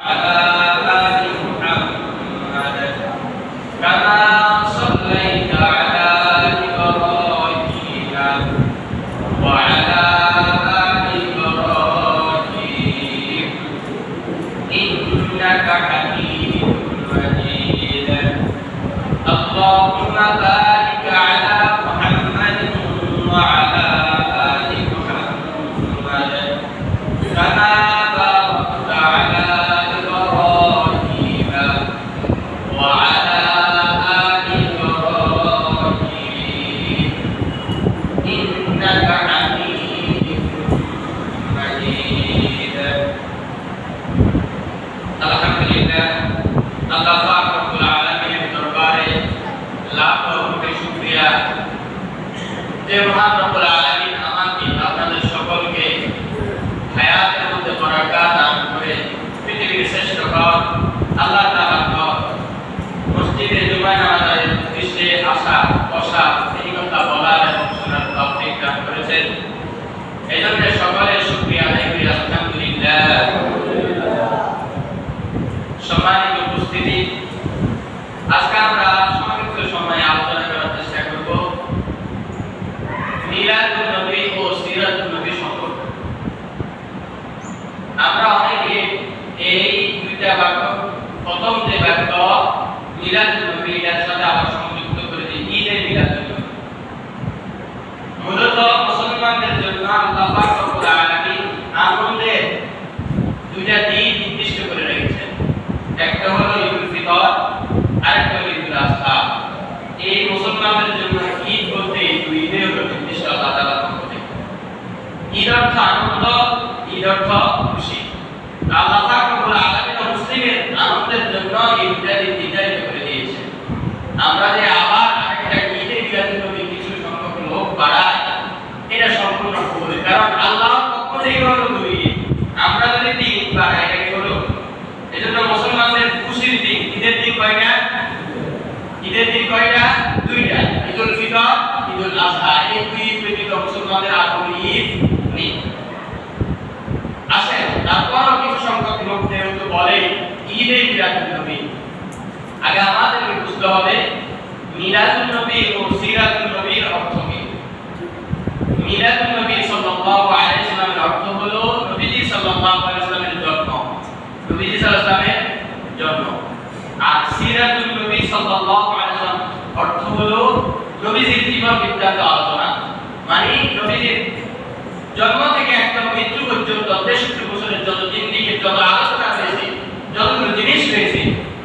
Uh... মিলাদুন দুইটা বাক্য নির্দিষ্ট করে রেখেছেন। একটা হলো ঈদুল ফিতর, আরেকটা হলো ঈদুল আজহা। এই মুসলমানদের জন্য ঈদ বলতে এই দুই ঈদে হলো নির্দিষ্ট আল্লাহ তাআলা পক্ষ থেকে ঈদ অর্থ আনন্দ ঈদ অর্থ খুশি। আল্লাহ পাক আলামিন মুসলিমের আনন্দের জন্য দুইটা নির্ধারিত করে দিয়েছেন। আমরা যে আবার আরেকটা ঈদে মিলাদুন নবী কিছু সংখ্যক লোক বাড়াই এটা সম্পূর্ণ ভুল, কারণ আল্লাহ পক্ষ থেকে দুই আমরা যদি তিন বাড়াই, এটা কি হলো? এজন্য মুসলমানদের খুশির দিন, ঈদের দিন কয়টা? ঈদের দিন কয়টা? দুইটা। ঈদুল ফিতর, ঈদুল আজহা এই দুই ঈদ ব্যতীত মুসলমানদের আর কোনো ঈদ নেই আসেন তারপরও কিছু সংখ্যক লোক যেহেতু বলে, ঈদে মিলাদুন নবী। আগে আমাদেরকে বুঝতে হবে মিলাদুন নবী ও সিরাতুন নবীর অর্থ কি? মিলাদুন নবী সাল্লাল্লাহু আলাইহি সাল্লামের অর্থ হলো নবীজি সাল্লাল্লাহু আলাইহি সাল্লামের জন্ম। নবীজি সাল্লাল্লাহু জন্ম। আর সিরাতুন নবী সাল্লাল্লাহু আলাইহি সাল্লাম অর্থ হলো নবীজির জীবন বৃত্তান্ত আলোচনা। মানে নবীজির জন্ম থেকে একদম মৃত্যু পর্যন্ত, তেষট্টি বছরের যত জিন্দিগির যত আলোচনা হয়েছে যতগুলো জিনিস হয়েছে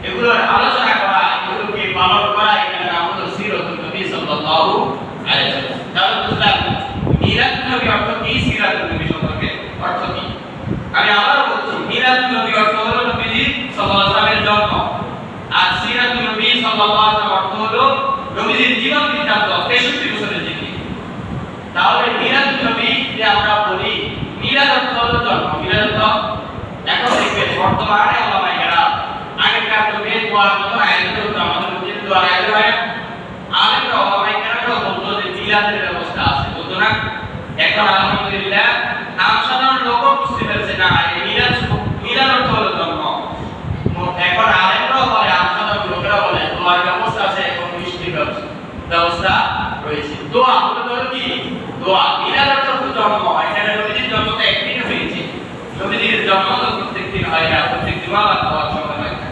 এগুলোর আলোচনা করা, এগুলোকে পালন করা এখানে নাম হলো সিরাতুন নবী সাল্লাল্লাহু আলাইহি ওয়াসাল্লাম। তাহলে বুঝলাম মিলাদুন নবী অর্থ কি? সিরাতুন নবী সম্পর্কে অর্থ কি? আমি আবার বলছি মিলাদুন নবী অর্থ হলো নবীজি সাল্লাল্লাহু আলাইহি জন্ম। আর সিরাতুন নবী সাল্লাল্লাহু আলাইহি ওয়াসাল্লাম অর্থ হলো নবীজির জীবন বৃত্তান্ত 63 বছরের জিন্দিগি। তাহলে মিলাদ নবী আমরা বলি মিলাদ অর্থ হলো জন্ম। মিলাদ এখন দেখবেন বর্তমানে ওলামায়ে কেরাম আগেকার যুগে দোয়ার মতো আয়োজন হতো আমাদের মধ্যে দোয়ার আয়োজন হয় আলেমরা ওলামায়ে কেরামরা বলতো যে মিলাদের ব্যবস্থা আছে, বলতো না? এখন আলহামদুলিল্লাহ আম সাধারণ লোকও বুঝতে পারছে, না, এই মিলাদ অর্থ হলো জন্ম। এখন আলেমরাও বলে লোকেরা বলে, দোয়ার ব্যবস্থা আছে মিষ্টির ব্যবস্থা রয়েছে। দোয়া হলো কি? দোয়া। মিলাদ জন্ম এখানে নবীজির জন্ম তো একদিন হয়েছে নবীজির জন্ম তো প্রত্যেক হয় না প্রত্যেক জুমা বা দোয়ার সময় হয় না।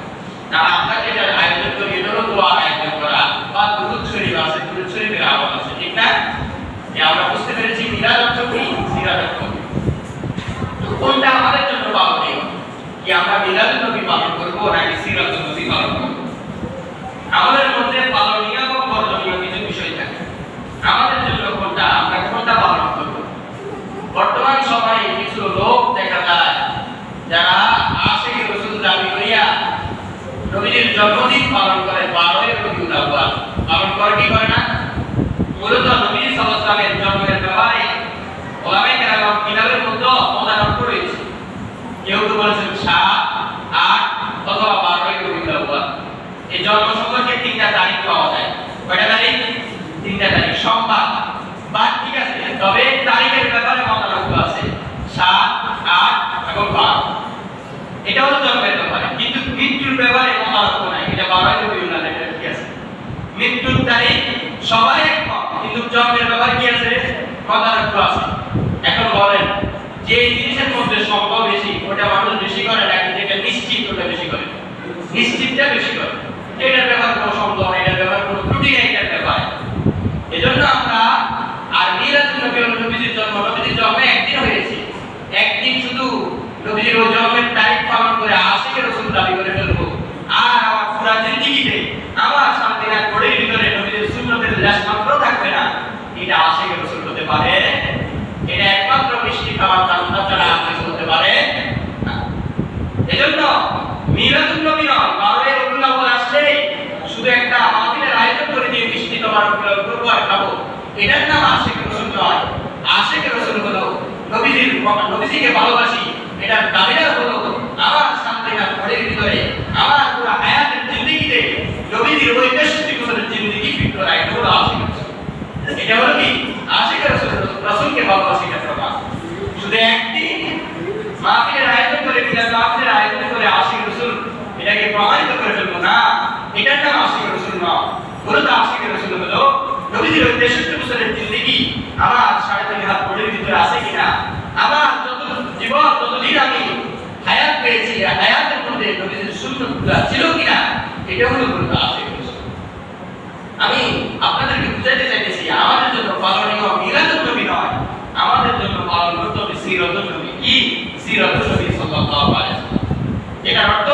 না আমরা যেটা আয়োজন করি এটা হলো দোয়া আয়োজন করা, বা দুরুদ শরীফ আছে, দুরুদ শরীফের আমল আছে, ঠিক না? আমরা বুঝতে পেরেছি, মিলাদ অর্থ কি? সিরাত অর্থ কোনটা আমাদের জন্য পালনীয়? কি আমরা মিলাদ নবী পালন করব, নাকি সিরাত নবী পালন করব? আমাদের মধ্যে পালনীয় এবং বর্জনীয় কিছু বিষয় থাকে আমাদের জন্য কোনটা আমরা কোনটা পালন করব বর্তমান সময়ে কিছু লোক দেখা যায় যারা আশিক রসুল দাবি করিয়া নবীজির জন্মদিন পালন করে, বারোই রবিউল আউয়াল। পালন করে কি করে না? মূলত নবী সাল্লাল্লাহু জন্মের ব্যাপারে ওলামায়ে কেরাম কিতাবের মধ্যে মতানক্য রয়েছে কেউ কেউ বলেছেন সাত, আট অথবা বারোই রবিউল আউয়াল। এই জন্ম সম্পর্কে তিনটা তারিখ পাওয়া যায়। কয়টা তারিখ? তিনটা তারিখ। সোমবার বা ঠিক আছে তবে তারিখের ব্যাপারে মতানক্য আছে সাত আট এবং বারো এটা হলো জন্মের ব্যাপার মৃত্যুর ব্যাপারে মৃত্যুর তারিখ, সবাই কিন্তু জন্মের ব্যাপারে কি আছে মতানক্য আছে। এখন বলেন যে জিনিসের মধ্যে সম্ভব বেশি, ওটা মানুষ বেশি করে নাকি যেটা নিশ্চিত ওটা বেশি করে? নিশ্চিতটা বেশি করে। এটার ব্যাপারে কোনো সন্দেহ নেই, এটার ব্যাপারে কোনো ত্রুটি নেই, এটার ব্যাপারে। এজন্য আমরা আর মিলাদুন নবী নবীজির জন্ম নবীজির জন্ম একদিন হয়েছে। একদিন শুধু নবীজির জন্মের তারিখ পালন করে আশিকে রসুল দাবি করে ফেলব আর আমার পুরা জিন্দিগিতে আমার সামনে এক ঘড়ির ভিতরে নবীজির সুন্নতের লেশ মাত্র থাকবে না এটা আশিকে রসুল হতে পারে, এটা একমাত্র মিষ্টি খাবার তান্না ছাড়া আর কিছু পারে এজন্য মিলাদুন নবী নয়, বারোই রবিউল আসলেই শুধু একটা মাহফিলের আয়োজন করে দিয়ে মিষ্টি তোমার করব আর খাব। এটার নাম আশেক রসুল নয়। আশেক রসুল হলো নবীজির নবীজিকে ভালোবাসি, এটার দাবিদার হলো আমার সামনে না ঘরের ভিতরে, আমার পুরো হায়াতের জিন্দিগিতে নবীজির ওই জিন্দিগি ফিট করা এটা হলো আশেক এটা হলো কি? ততদিন আমি হায়াত পেয়েছি হায়াতের মধ্যে নবীজির সুন্নতগুলো ছিল কিনা এটা হলো মূলত আশিক আমি আপনাদেরকে বুঝাইতে চাইতেছি আমাদের জন্য পালনীয় মিলাদুন নবী নয় আমাদের জন্য পালন করতে হবে সিরাতুন নবী কি সিরাতুন নবী সাল্লাল্লাহু আলাইহি ওয়াসাল্লাম আমরা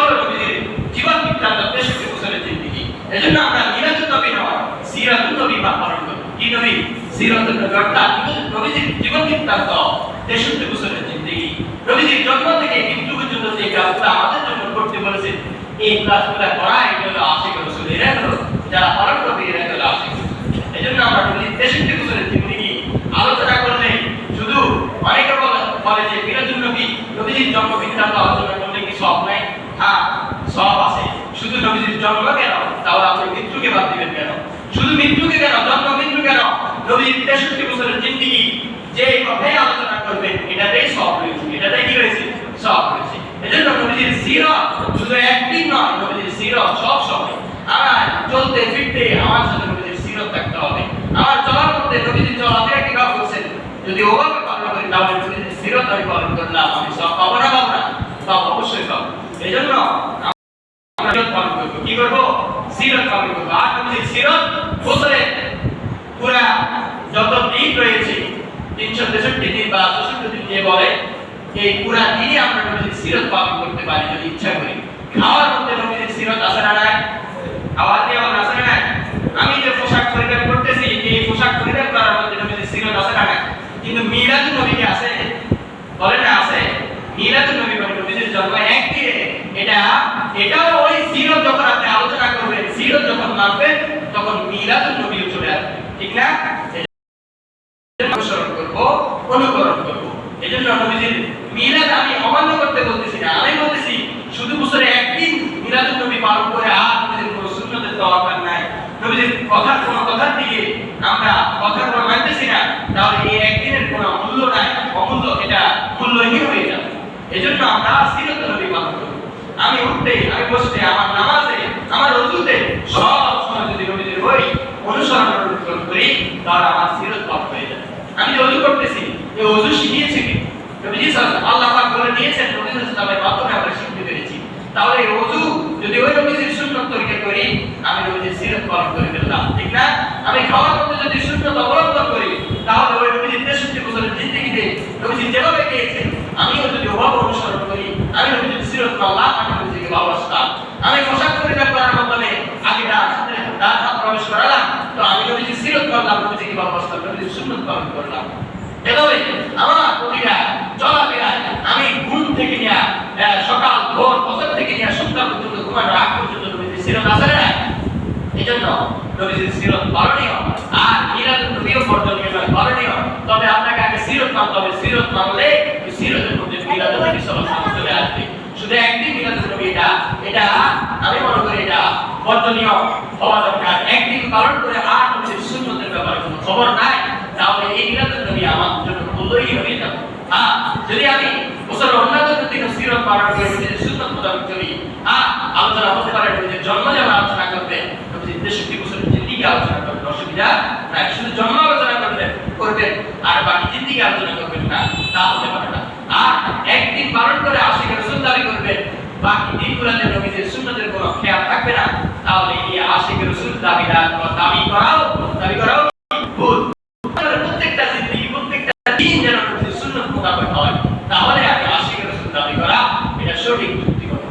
আলোচনা করলে শুধু অনেকে বলে যে মিরাজুল নবী, নবীজির জন্ম বৃত্তান্ত আলোচনা করলে কি সব নাই হ্যাঁ সব আছে শুধু নবীজির জন্ম কেন? সব সব এজন্য সব হবে। আমার চলার মধ্যে যদি ওভাবে পালন করি, তাহলে আমি পালন করলাম, আমি সব পাবো না পাবো না? পাবো, অবশ্যই পাবো। এই জন্য আমরা সিরত পালন করব কি করব সিরত পালন করব আর নবীজির সিরত বছরে পুরা যত দিন রয়েছে তিনশো তেষট্টি দিন বা চৌষট্টি দিন যে বলে এই পুরা দিনই আমরা নবীজির সিরত পালন করতে পারি যদি ইচ্ছা করি। খাওয়ার মধ্যে নবীজির সিরত আছে না নাই? খাওয়ার দিয়ে আমার আছে না আমি যে পোশাক পরিধান করতেছি, এই পোশাক পরিধান করার মধ্যে নবীজির সিরত আছে না নাই? কিন্তু মিলাদুন নবী কি আছে? বলে না, আছে? মিলাদুন নবী মানে নবীজির জন্ম একদিনে। এটা, এটাও ওই সিরত যখন আপনি আলোচনা করবেন, সিরত যখন মানবেন, তখন মিলাদুন নবীও চলে আসবে। ঠিক না অনুসরণ করব অনুকরণ করব এজন্য নবীজির মিলাদ আমি অমান্য করতে বলতেছি না আমি বলতেছি শুধু বছরে একদিন মিলাদুন নবী পালন করে আর নবীজির কোনো সুন্নতের দরকার নাই নবীজির কথার কোনো কথার দিকে আমরা কথা কোনো মানতেছি না তাহলে এই একদিনের কোনো মূল্য নাই অমূল্য এটা মূল্যহীন হয়ে যাবে করব আমি উঠতে, আমি বসতে, আমার নামাজে, আমার রজুতে সব সময় যদি নবীজির হই, অনুসরণ করি, তাহলে আমার সিরত পাপ হয়ে যাবে আমি অজু করতেছি এই অজু শিখিয়েছে কি? নবীজি আল্লাহ পাক বলে দিয়েছেন নবী সাল্লাল্লাহু মাধ্যমে আমরা শিখতে পেরেছি। তাহলে এই অজু যদি ওই নবীজির সুন্নত তরিকা করি, আমি নবীজির সিরত পালন করে ফেললাম, ঠিক না? আমি খাওয়ার মধ্যে যদি সুন্নত অবলম্বন করি, তাহলে ওই নবীজির তেষট্টি বছরের জিন্দিগিতে নবীজি যেভাবে গিয়েছেন আমিও যদি ওভাবে অনুসরণ করি আমি নবীজির সিরত পাল্লাম আমি নবীজিকে ভালোবাসতাম আমি পোশাক পরিধান করার মাধ্যমে আগে ডান হাতে ডান হাত প্রবেশ করালাম তো আমি করলাম নবীজিকে ভালোবাসতাম নবীজির পালন করলাম। এভাবে আমার প্রতিটা চলাফেরায় আমি ঘুম থেকে নিয়ে সকাল ভোর ফজর থেকে নিয়ে সন্ধ্যা পর্যন্ত ঘুমানোর আগ পর্যন্ত নবীজির সিরত আছে না এজন্য নবীজির সিরত পালনীয়। আর মিলাদুন নবীও বর্জনীয় পালনীয়। তবে আপনাকে আগে সিরত মানতে মধ্যে আসবে। শুধু একদিন মিলাদুন নবী, এটা এটা, আমি মনে করি এটা বর্জনীয় হওয়া একদিন পালন করে আর নবীজির সুন্নতের ব্যাপারে কোনো খবর নাই, তাহলে এই মিলাদুন নবী আমার জন্য মূল্যহীন হয়ে যাবে হ্যাঁ যদি আমি বছর অন্যান্য দিন সিরত করে নবীজির সুন্নত মোতাবেক চলি হ্যাঁ আলোচনা জন্ম যেমন আলোচনা করবেন নবীজির তেষট্টি বছরের জিন্দিগি আলোচনা করবেন অসুবিধা না শুধু জন্ম আলোচনা করবেন করবেন আর বাকি জিন্দিগি আলোচনা করবেন না, তা হতে পারে না। আর একদিন পালন করে আশিক রসুল দাবি করবেন বাকি দিনগুলোতে নবীজির সুন্নতের কোনো খেয়াল থাকবে না, তাহলে এই আশিক রসুল দাবিটা দাবি করাও দাবি করাও ভুল আমাদের প্রত্যেকটা জিন্দিগি প্রত্যেকটা দিন যেন নবীজির সুন্নত মোতাবেক হয় তাহলে আমি আশিক রসুল দাবি করা এটা সঠিক যুক্তিগত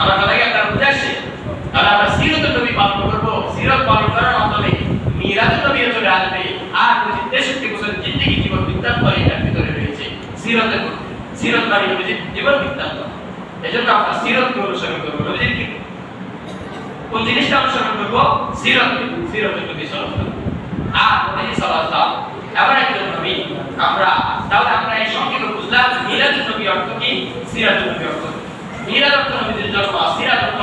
আমার কথা কি আপনারা বুঝে আসছে তাহলে আমরা সিরত নবী পালন করব সিরত পালন করার মাধ্যমে মিরাজ নবী চলে আসবে আর নবী তেষট্টি বছরের জিন্দিগি জীবন বৃত্তান্ত এটার ভিতরে রয়েছে সিরতের মধ্যে সিরত মানে নবীজির জীবন বৃত্তান্ত এজন্য আমরা অনুসরণ কি? কোন জিনিসটা অনুসরণ সাল্লাল্লাহু আর সাল্লাল্লাহু একজন নবী। আমরা, তাহলে আমরা এই বুঝলাম নবী অর্থ কি? নবী অর্থ মিলাদ অর্থ জন্ম সিরাত অর্থ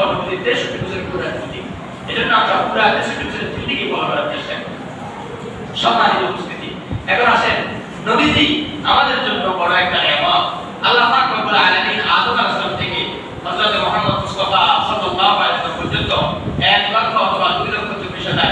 জিন্দিগি এজন্য আমরা বলা করার চেষ্টা সম্মানিত উপস্থিতি, এখন আসেন। নবীজি আমাদের জন্য বড় একটা নিয়ামত। আল্লাহ পাক রব্বুল আলামিন আদম আলাইহিস সালাম থেকে হযরত মুহাম্মদ মুস্তাফা সাল্লাল্লাহু আলাইহি ওয়াসাল্লাম পর্যন্ত এক লক্ষ অথবা দুই লক্ষ চব্বিশ হাজার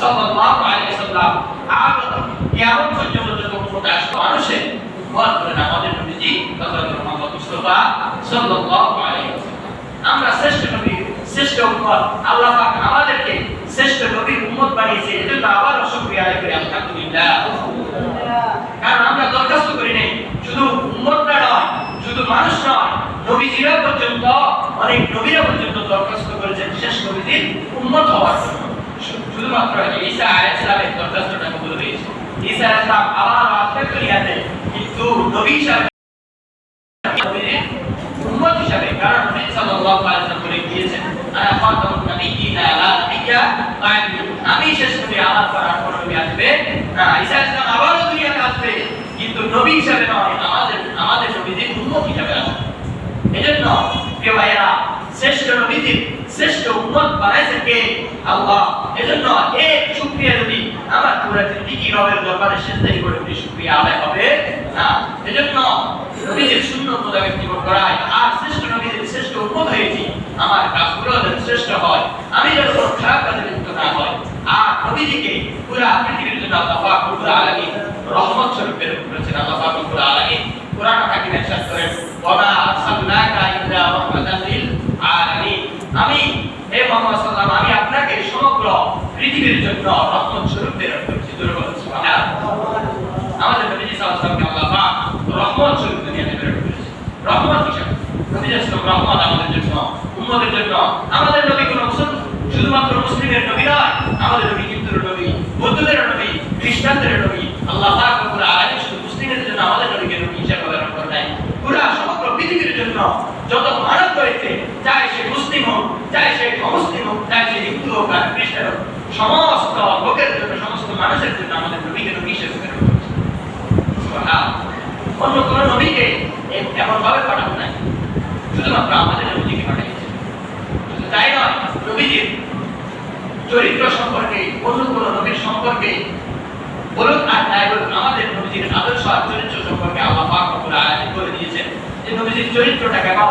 সাল্লাল্লাহু আলাইহি ওয়াসাল্লাম আগত কিয়ামত পর্যন্ত উম্মত আসবে মানুষের উম্মত বলেন, আমাদের নবীজি হযরত মুহাম্মদ মুস্তাফা সাল্লাল্লাহু আলাইহি আমরা শ্রেষ্ঠ নবী, শ্রেষ্ঠ উম্মত, আল্লাহ পাক আমাদেরকে শ্রেষ্ঠ নবীর উম্মত বানিয়েছে, এজন্য আবার শুকরিয়া আদায় মানুষ অনেক নবীরা পর্যন্ত দরখাস্ত করেছেন, শেষ নবীজির উম্মত হওয়ার জন্য। শুধুমাত্র ঈসা আলাইহিস সালামের দরখাস্তটা কবুল হয়েছে ঈসা আলাইহিস সালাম আবার আসতে দুনিয়াতে কিন্তু নবী হিসাবে উম্মত হিসাবে, কারণ নবী সাল্লাল্লাহু আলাইহি ওয়াসাল্লাম বলে গিয়েছেন আনা খাতামুন নাবিয়্যিনা লা নাবিয়্যা বা'দি আমি শেষ নবী আমার পর আর নবী আসবে না। ঈসা আলাইহিস আবারও দুনিয়াতে আসবে, কিন্তু নবী হিসাবে আমাদের শ্রেষ্ঠ নবীজি শ্রেষ্ঠ উম্মত বানাইছেন কে আল্লাহ। এজন্য এক শুকরিয়া যদি আমার পুরো জিন্দেগি রবের দরবারে সেজদাই করে যদি শুকরিয়া আদায় হবে? না। এজন্য নবীজির সুন্নত মোতাবেক জীবন করায়, আর শ্রেষ্ঠ নবীজির শ্রেষ্ঠ উম্মত হয়েছি, আমার কাজগুলো যেন শ্রেষ্ঠ হয়, আমি যেন কোনো খারাপ কাজে লিপ্ত না হয় আর নবীজিকে পুরো পৃথিবীর জন্য আল্লাহ পাক রব্বুল আলামিন রহমত স্বরূপ প্রেরণ করেছেন, আল্লাহ পাক রব্বুল আলামিন। কোরআন হাকিমে করেন, ওয়া মা আরসালনাকা ইল্লা আলামিন আমি, হে মুহাম্মদ সাল্লাল্লাহু আমি আপনাকে সমগ্র পৃথিবীর জন্য রহমত স্বরূপ প্রেরণ করেছি আমাদের নবীজি ওয়াসাল্লামকে আল্লাহ পাক রহমত স্বরূপ দুনিয়াতে প্রেরণ করেছে রহমত হিসেবে নবীজি সাল্লাল্লাহু রহমত আমাদের জন্য, উম্মতের জন্য। আমাদের নবী কোনো মুসলমান, শুধুমাত্র মুসলিমের নবী নয়, আমাদের নবী হিন্দুর নবী, বৌদ্ধদের নবী, খ্রিস্টানদের নবী, আল্লাহ পাক রব্বুল আলামিন শুধু মুসলিমদের জন্য আমাদের নবীকে নবী হিসেবে প্রেরণ করেন পুরা সমগ্র পৃথিবীর জন্য যত মানব রয়েছে চাই সে মুসলিম হোক চাই সে অমুসলিম হোক চাই সে হিন্দু হোক আর খ্রিস্টান হোক, সমস্ত লোকের জন্য, সমস্ত মানুষের জন্য আমাদের নবীকে নবী হিসেবে প্রেরণ অন্য কোন নবীকে এমন পাঠাবো নাই। শুধুমাত্র আমাদের নবীকে পাঠিয়েছে শুধু তাই নয়, নবীজির চরিত্র সম্পর্কে, অন্য কোন নবীর সম্পর্কে বলুন আর তাই বলুন, আমাদের নবীজির আদর্শ আর চরিত্র সম্পর্কে আল্লাহ পাক বলে দিয়েছেন যে নবীজির চরিত্রটা কেমন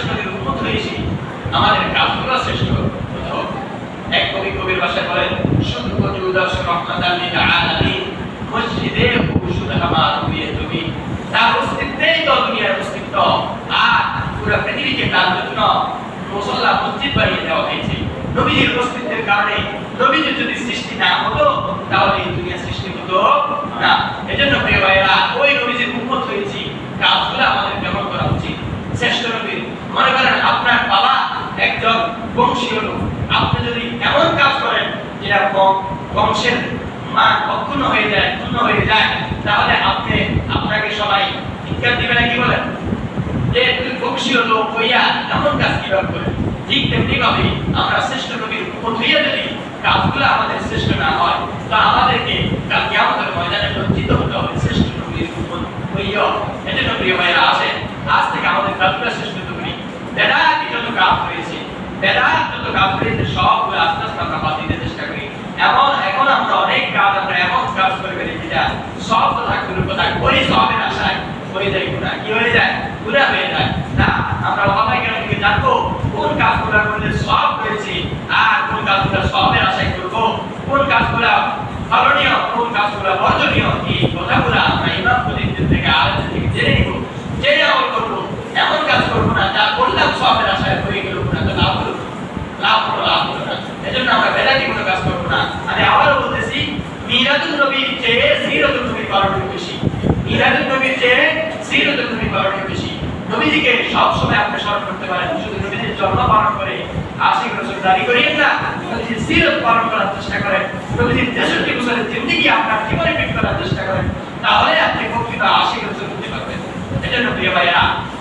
আমাদের কাজগুলো শ্রেষ্ঠ। এক কবি কবির ভাষায় বলেন শুধু কচুদাস রক্ষাদানি আলাদি মসজিদে ঔষধ আমার দিয়ে তুমি, তার অস্তিত্বেই তো দুনিয়ার অস্তিত্ব। আর পুরো পৃথিবীকে তার জন্য মুসল্লা মসজিদ বানিয়ে দেওয়া হয়েছে। নবীজির অস্তিত্বের কারণে নবীজি যদি সৃষ্টি না হতো, তাহলে এই দুনিয়া সৃষ্টি হতো না। এজন্য প্রিয় ভাইরা ওই নবীজির উন্মত হয়েছি। কাজগুলো আমাদের ব্যবহার করা উচিত। শ্রেষ্ঠ নবীর, মনে করেন আপনার লোক বংশীয় লোক। আপনি যদি এমন কাজ করেন যেটা বংশের মা অক্ষুণ্ণ হয়ে যায়, ক্ষুণ্ণ হয়ে যায়, তাহলে আপনি আপনাকে সবাই ধিক্কার দিবে না কি বলেন? যে তুমি বংশীয় লোক হইয়া এমন কাজ কীভাবে করে ঠিক তেমনি আমরা শ্রেষ্ঠ নবীর উপর হইয়া যদি কাজগুলো আমাদের শ্রেষ্ঠ না হয়, তা আমাদেরকে কালকে আমাদের ময়দানে লজ্জিত হতে হবে শ্রেষ্ঠ নবীর উপর হইয়া এটা নবীর ভাইয়েরা আসে আজ থেকে আমাদের কাজগুলো শ্রেষ্ঠ নবী এটা কি জন্য কাজ হয়ে বেদাত যত হয়েছে আস্তে আস্তে আমরা বাদ দিতে চেষ্টা করি। এমন এখন আমরা অনেক কাজ, আমরা এমন কাজ করে ফেলেছি যা সব কথা গুলো কথা করি সবের আশায় হয়ে যায় গুণা কি হয়ে যায়, গুণা হয়ে যায়। না, আমরা বাবা কেন থেকে জানব কোন কাজগুলো করলে সব হয়েছে আর কোন কাজগুলো সবের আশায় করব, কোন কাজগুলো করণীয় কোন কাজগুলো বর্জনীয়, এই কথাগুলো আমরা ইমাম প্রতিনিধি থেকে আলোচনা থেকে জেনে নিব জেনে আমল করব এমন কাজ করব না যা করলাম সবের আশায় হয়ে গেল না তো লাভ হলো লাভ হলো লাভ হলো না এজন্য আমরা বেদাতি কোনো কাজ করব না আমি আবারও বলতেছি মিরাদুল নবীর চেয়ে সিরাতুল নবীর কারণে বেশি মিরাদুল নবীর চেয়ে সিরাতুল নবীর কারণে বেশি নবীজিকে সব সময় আপনি স্মরণ করতে পারেন। শুধু নবীজির জন্ম পালন করে আশিক রসুল দাঁড়ি করিয়েন না, নবীজির সিরত পালন করার চেষ্টা করেন। নবীজির তেষট্টি বছরের জিন্দিগি আপনার জীবনে ফিট করার চেষ্টা করেন। তাহলে আপনি প্রকৃত আশিক রসুল হতে পারবেন। এজন্য প্রিয় ভাইয়া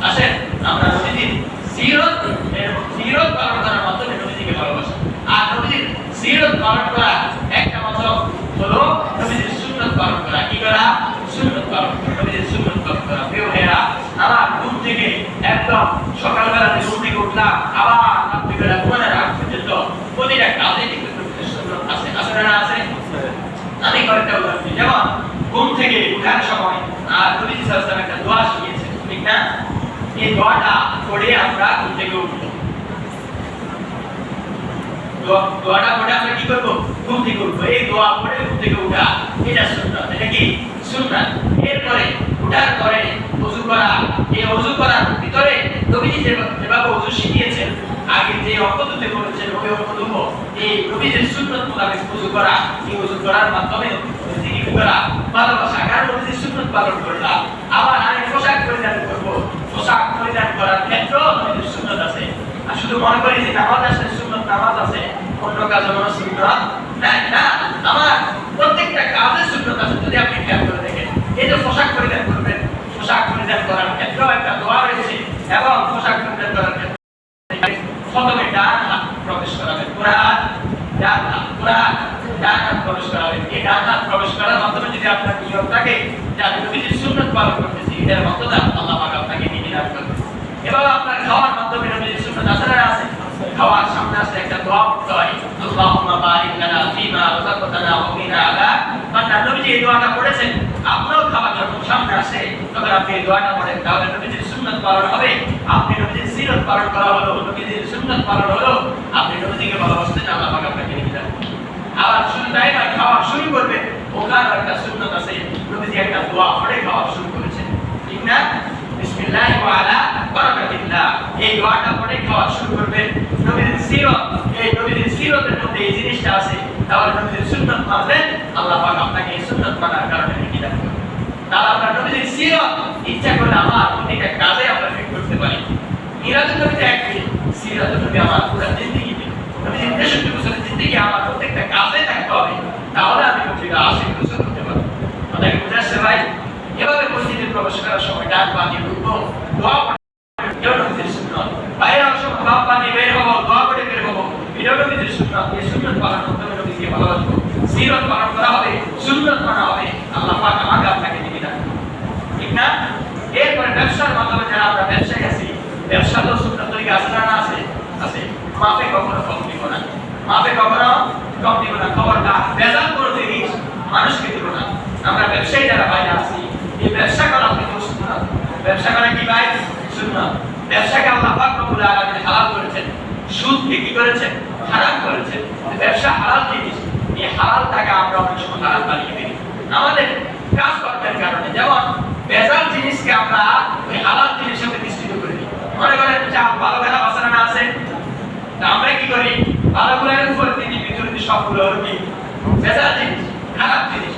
আসেন, আমরা নবীজির সিরত সিরত পালন করার মাধ্যমে নবীজিকে ভালোবাসি। আর নবীজির সিরত পালন করা একটা মাত্র হলো নবীজির সুন্নত পালন করা কি করা সুন্নত পালন করা নবীজির সুন্নত পালন করা প্রিয় ভাইয়া আমার ঘুম থেকে একদম সকালবেলা থেকে উঠলাম আবার রাত্রিবেলা ঘুমানোর আগ পর্যন্ত প্রতিটা কাজে আছে আছে না আছে? আমি কয়েকটা উদাহরণ দিই। যেমন, ঘুম থেকে উঠার সময় আর নবীজি সাল্লাল্লাহু একটা দোয়া শিখিয়েছেন। ঠিক না? এই দোয়াটা পড়ে আমরা ঘুম থেকে উঠবো। দোয়া- দোয়াটা পড়ে আমরা কি করব? ঘুম থেকে উঠবো। এই দোয়া পড়ে ঘুম থেকে উঠা, এটা সুন্নাত। এটা কি? সুন্নাত। এরপরে উঠার পরে ওযু করা এই ওযু করার ভিতরে নবীজি যেভাবে ওযু শিখিয়েছেন, আগে যে অপদ্ধতি করেছেন, ওই অপদ্ধতি এই নবীজির সুন্নাত মোতাবেক ওযু করা, এই ওযু করার মাধ্যমে জিকির করা ভালোবাসা, কারণ নবীজির সুন্নাত পালন করলাম। আবার আমি পোশাক পরিধান করব। পোশাক পরিধান করার ক্ষেত্রেও নবীজির সুন্নাত আছে। আর শুধু মনে করি যে নামাজ আছে সুন্নত নামাজ আছে, অন্য কাজে মনে সুন্নত নাই না। আমার প্রত্যেকটা কাজে সুন্নত আছে, যদি আপনি খেয়াল করে দেখেন। এই যে পোশাক পরিধান করবেন পোশাক পরিধান করার ক্ষেত্রেও একটা দোয়া রয়েছে এবং পোশাক পরিধান করার ক্ষেত্রে প্রবেশ যদি আপনার এবার আপনার খাওয়ার মাধ্যমে খাওয়ার একটা হয়। এই খাওয়া শুরু করবেন। নবীজির এই নবীজির জিনিসটা আছে। তাহলে নবীজির সুন্নত আল্লাহ পাক আপনাকে এই সুন্নত কারণে তাহলে আমরা নবীজির সিরত ইচ্ছা করলে আমার প্রতিটা কাজে আমরা ফিট করতে পারি। মিরাজুল নবীতে এক মিনিট সিরাজুল নবী আমার পুরো জিন্দিগিতে নবীজির তেষট্টি বছরের জিন্দিগি আমার প্রত্যেকটা কাজে থাকতে হবে, তাহলে আমি প্রতিটা আশি বছর হতে পারব। আমাকে বুঝাচ্ছে ভাই, এভাবে মসজিদে প্রবেশ করার সময় ডাক পানি ঢুকবো দোয়া করে। পালন করতে হবে সিরত পালন করা হবে, সুন্নত মানা হবে। আল্লাহ পাক আমাকে আপনাকে দিবি না ঠিক না, এরপরে ব্যবসার মাধ্যমে যারা আমরা ব্যবসায়ী আছি ব্যবসা তো সুন্দর তরিকা আছে না আছে আছে। মাপে কখনো কম দিব না। মাপে কখনো কম দিব না। খবরটা বেজাল কোনো জিনিস মানুষকে দিব না। আমরা ব্যবসায়ী যারা বাইরে আছি, এই ব্যবসা করা কিন্তু সুন্নাত ব্যবসা করা কি ভাই? সুন্নাত ব্যবসাকে আল্লাহ পাক রব্বুল আলামিন হালাল করেছেন। সুদকে কি করেছেন, হারাম করেছেন। ব্যবসা হালাল জিনিস। এই হালাল টাকা আমরা অনেক সময় হারাম বানিয়ে ফেলি। আমাদের কাজকর্মের কারণে, যেমন বেজাল জিনিসকে আমরা ওই হালাল জিনিসের সাথে মিশ্রিত করে? মনে করেন চা ভালো বেলা বাসানা না আছে আমরা কি করি? ভালো গুলোর উপর ভিতরে দিয়ে সবগুলো কি? বেজাল জিনিস, খারাপ জিনিস।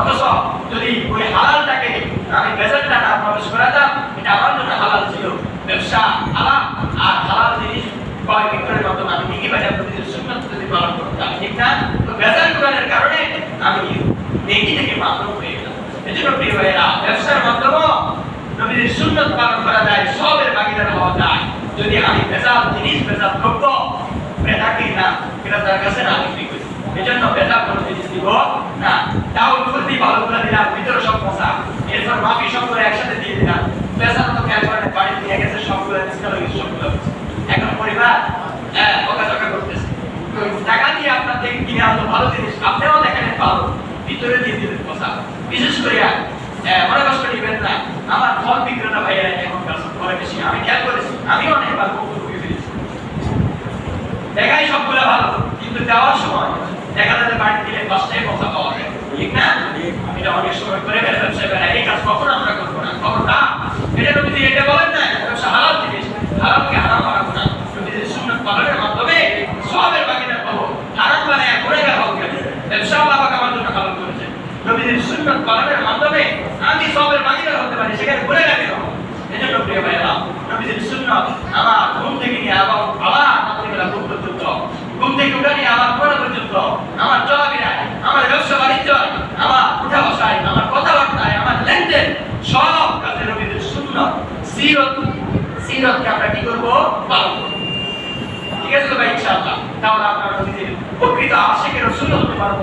অথচ যদি ওই হালালটাকে, আমি না প্রবেশ এটা আমার জন্য হালাল ছিল। ব্যবসা হালাল, আর হালাল জিনিস ক্রয় বিক্রয়ের মাধ্যমে আমি নবীজির সুন্নাত যদি পালন করতাম, ঠিক না? তো কারণে আমি নেকি থেকে হয়ে গেলাম এজন্য প্রিয় ভাইয়েরা, ব্যবসার মাধ্যমে নবীজির সুন্নাত পালন করা যায়, সবের ভাগিদার হওয়া যায়। যদি আমি বেজাল জিনিস বেজাল দ্রব্য ক্রেতাকে না ক্রেতার কাছে না বিক্রি করি। এজন্য বেজাল কোনো জিনিস দিব না। তাও ফুলতি ভালো করে দিলাম, ভিতরে সব মশা এরপর মাফি সব করে একসাথে দিয়ে দিলাম। বেজাল তো খেয়াল করেন, বাড়ি নিয়ে গেছে সবগুলো হয়ে গেছে সবগুলো এখন পরিবার হ্যাঁ বকাঝকা করতেছে। টাকা দিয়ে আপনার থেকে কিনে আনলো ভালো জিনিস, আপনিও দেখেন ভালো। ভিতরে দিয়ে দিলেন মশা বিশেষ করে হ্যাঁ, মনে কষ্ট নেবেন না। আমার ফল বিক্রেতা ভাইয়েরা এখন কাজ করে বেশি আমি খেয়াল করেছি আমি অনেকবার ভুক্তভোগী হয়েছি দেখাই সবগুলো ভালো কিন্তু দেওয়ার সময় দেখা যাচ্ছে বাড়ি দিলে পাঁচটাই মশা পাওয়া যায়। ঠিক না? এটা অনেক সময় করে ব্যবসায় বেড়ায় এই কাজ কখন আমরা করব না। কখন খবরটা এটা নবীজি এটা বলেন না এটা হালাল জিনিস। হারামকে হারাম বানাবো না নবীজি সুন্নত পালনের মাধ্যমে সবের বাকিটা পাবো হারাম বানায় গুণাগার হব কেন ব্যবসা আল্লাহ পাক আমার জন্য হালাল করেছে নবীজির সুন্নত পালনের মাধ্যমে আমি সবের বাকিদার হতে পারি, সেখানে গুণাগার কেন এজন্য প্রিয় ভাইরা নবীজির সুন্নাত আমার ঘুম থেকে নিয়ে আবার আবার রাত্রিবেলা ঘুম পর্যন্ত। ঘুম থেকে উঠে নিয়ে আমার পড়া পর্যন্ত। আমার চলাফেরায়, আমার ব্যবসা বাণিজ্য আমার উঠা বসায় আমার কথাবার্তায়, আমার লেনদেন, সব কাজে নবীজির সুন্নাত সিরত সিরতকে আমরা কি করব? পালন করব। ঠিক আছে তো ভাই, ইনশাআল্লাহ। তাহলে আমরা নবীজির প্রকৃত আশিকের রসুল হতে পারব।